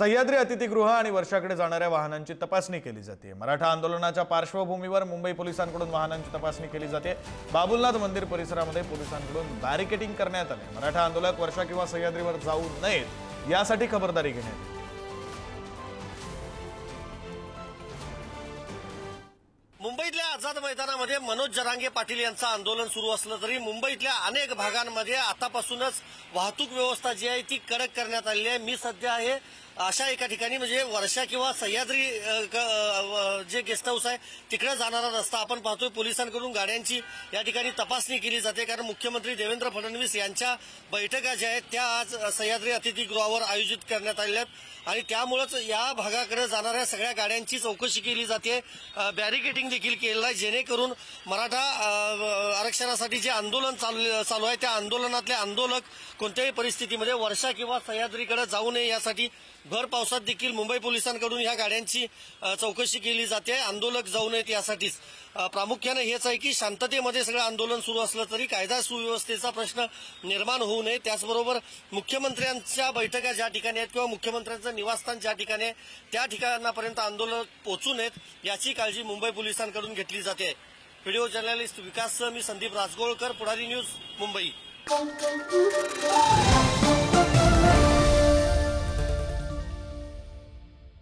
सह्याद्री अतिथीगृह आणि वर्षाकडे जाणाऱ्या वाहनांची तपासणी केली जाते. मराठा आंदोलनाच्या पार्श्वभूमीवर मुंबई पोलिसांकडून वाहनांची तपासणी केली जाते. बाबुलनाथ मंदिर परिसरामध्ये पोलिसांकडून बॅरिकेडिंग करण्यात आले. मराठा आंदोलक वर्षा किंवा सह्याद्रीवर जाऊ नयेत यासाठी खबरदारी घेण्यात आली. मुंबईतल्या आझाद मैदानामध्ये मनोज जरांगे पाटील यांचं आंदोलन सुरू असलं तरी मुंबईतल्या अनेक भागांमध्ये आतापासूनच वाहतूक व्यवस्था जी आहे ती कडक करण्यात आलेली आहे. मी सध्या आहे अशा एका ठिकाणी म्हणजे वर्षा किंवा सह्याद्री जे गेस्ट हाऊस आहे तिकडे जाणारा रस्ता आपण पाहतोय. पोलिसांकडून गाड्यांची या ठिकाणी तपासणी केली जाते. कारण मुख्यमंत्री देवेंद्र फडणवीस यांच्या बैठका ज्या आहेत त्या आज सह्याद्री अतिथीगृहावर आयोजित करण्यात आलेल्या आहेत. आणि त्यामुळेच या भागाकडे जाणाऱ्या सगळ्या गाड्यांची चौकशी केली जाते. बॅरिकेटिंग देखील केलं आहे जेणेकरून मराठा आरक्षणासाठी जे आंदोलन चालू चालू आहे त्या आंदोलनातले आंदोलक कोणत्याही परिस्थितीमध्ये वर्षा किंवा सह्याद्रीकडे जाऊ नये यासाठी भर पावसात देखील मुंबई पोलिसांकडून ह्या गाड्यांची चौकशी केली जाते. आंदोलक जाऊ नयेत यासाठीच. प्रामुख्यानं हेच आहे की शांततेमध्ये सगळं आंदोलन सुरू असलं तरी कायदा सुव्यवस्थेचा प्रश्न निर्माण होऊ नये. त्याचबरोबर मुख्यमंत्र्यांच्या बैठका ज्या ठिकाणी आहेत किंवा मुख्यमंत्र्यांचं निवासस्थान ज्या ठिकाणी आहे त्या ठिकाणापर्यंत आंदोलन पोहोचू नयेत याची काळजी मुंबई पोलिसांकडून घेतली जाते. व्हिडिओ जर्नलिस्ट विकास मी संदीप राजगोळकर पुढारी न्यूज मुंबई.